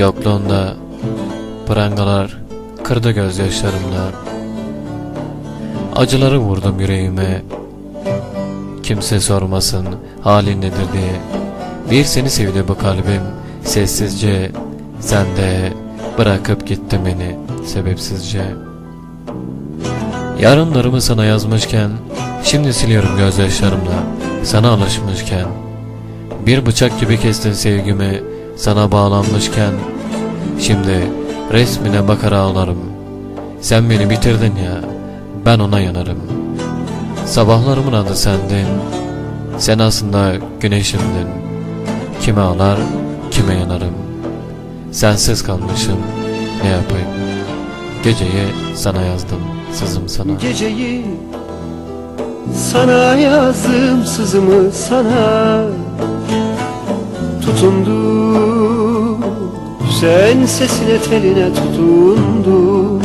Yokluğunda prangalar kırdı gözyaşlarımla. Acıları vurdum yüreğime. Kimse sormasın halin nedir diye. Bir seni sevdi bu kalbim. Sessizce Sen de bırakıp gitti beni sebepsizce. Yarınlarımı sana yazmışken Şimdi siliyorum gözyaşlarımla Sana alışmışken. Bir bıçak gibi kestin sevgimi Sana bağlanmışken Şimdi resmine bakar ağlarım. Sen beni bitirdin ya Ben ona yanarım. Sabahlarımın adı sendin Sen aslında güneşimdin. Kime ağlar kime yanarım. Sensiz kalmışım Ne yapayım? Geceyi sana yazdım Sızım sana. Geceyi sana yazdım sızımı sana Tutundu. Sen sesine teline tutundu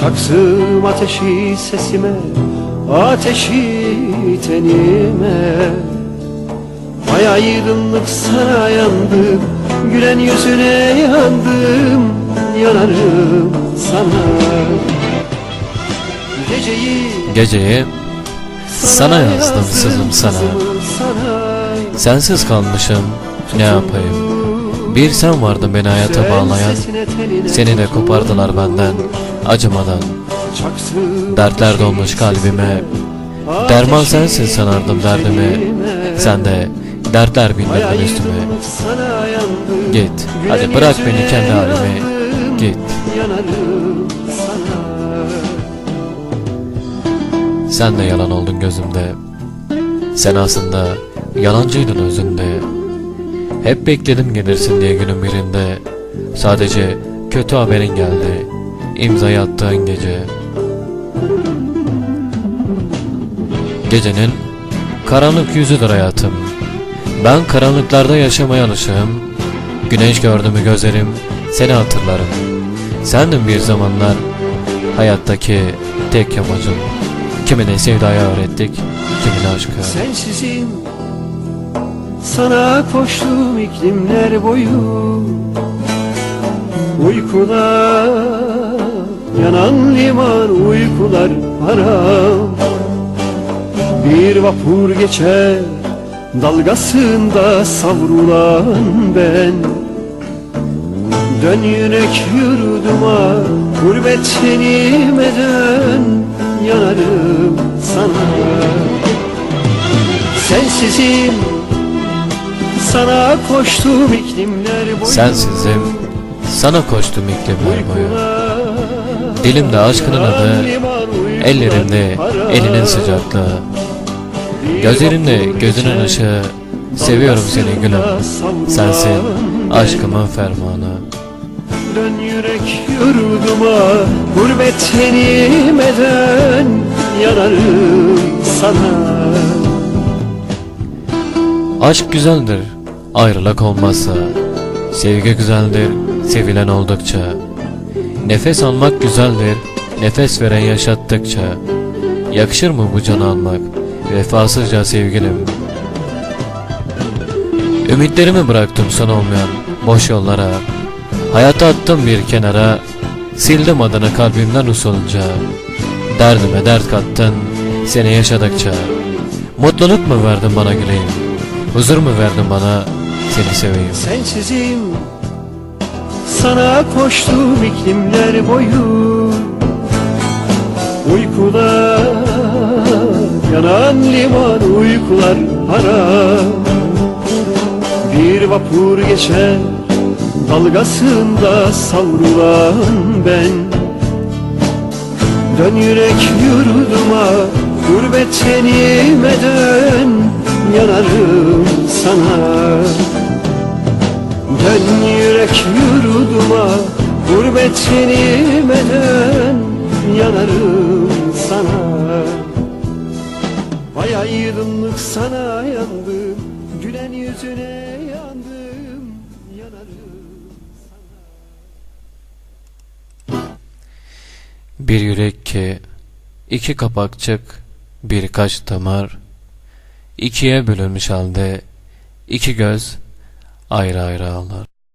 Çaksım ateşi sesime ateşi tenime. Ay aydınlık sana yandım Gülen yüzüne yandım Yanarım sana. Geceyi Geceyi sana yazdım sızım sana Sensiz kalmışım ne yapayım? Bir sen vardın beni hayata bağlayan. Seni de kopardılar benden acımadan. Dertler dolmuş kalbime. Derman sensin sanardım derdimi. Sen de dertler bindirdin üstüme. Git hadi bırak beni kendi halime. Git. Sen de yalan oldun gözümde. Sen aslında yalancıydın özünde. Hep bekledim gelirsin diye günün birinde. Sadece kötü haberin geldi İmzayı attığın gece. Gecenin karanlık yüzüdür hayatım. Ben karanlıklarda yaşamaya alışığım Güneş gördü mü gözlerim seni hatırlarım. Sendin bir zamanlar hayattaki tek amacım Kimine sevdaya öğrettik, kimine aşkı. Sensizim Sana koştum iklimler boyu. Uykular Yanan liman uykular haram Bir vapur geçer Dalgasında savrulan ben. Dön yürek yurduma Gurbet tenime dön Yanarım sana. Sensizim Sana koştum iklimler boyu. Sensizim, sana koştum iklimler boyu. Dilimde aşkının adı, ellerimde elinin sıcaklığı. Gözlerimde gözünün ışığı. Seviyorum seni gülüm. Sensin aşkımın fermanı. Dön yürek yurduma Gurbet tenime dön Yanarım sana. Aşk güzeldir, ayrılık olmazsa Sevgi güzeldir, sevilen oldukça. Nefes almak güzeldir, nefes veren yaşattıkça. Yakışır mı bu canı almak, vefasızca sevgilim. Ümitlerimi bıraktım son olmayan boş yollara. Hayata attım bir kenara Sildim adını kalbimden usulca. Derdime dert kattın seni yaşadıkça. Mutluluk mu verdin bana güleyim? Huzur mu verdin bana seni seveyim. Sensizim. Sana koştum iklimler boyu. Uykular Yanan liman uykular haram Bir vapur geçer Dalgasında savrulan ben. Dön yürek yurduma Gurbet tenime dön Yanarım sana Dön yürek yurduma Gurbet tenime dön Yanarım sana. Vay aydınlık sana yandım Gülen yüzüne yandım Yanarım Bir yürek ki iki kapakçık birkaç damar. İkiye bölünmüş halde iki göz ayrı ayrı ağlar.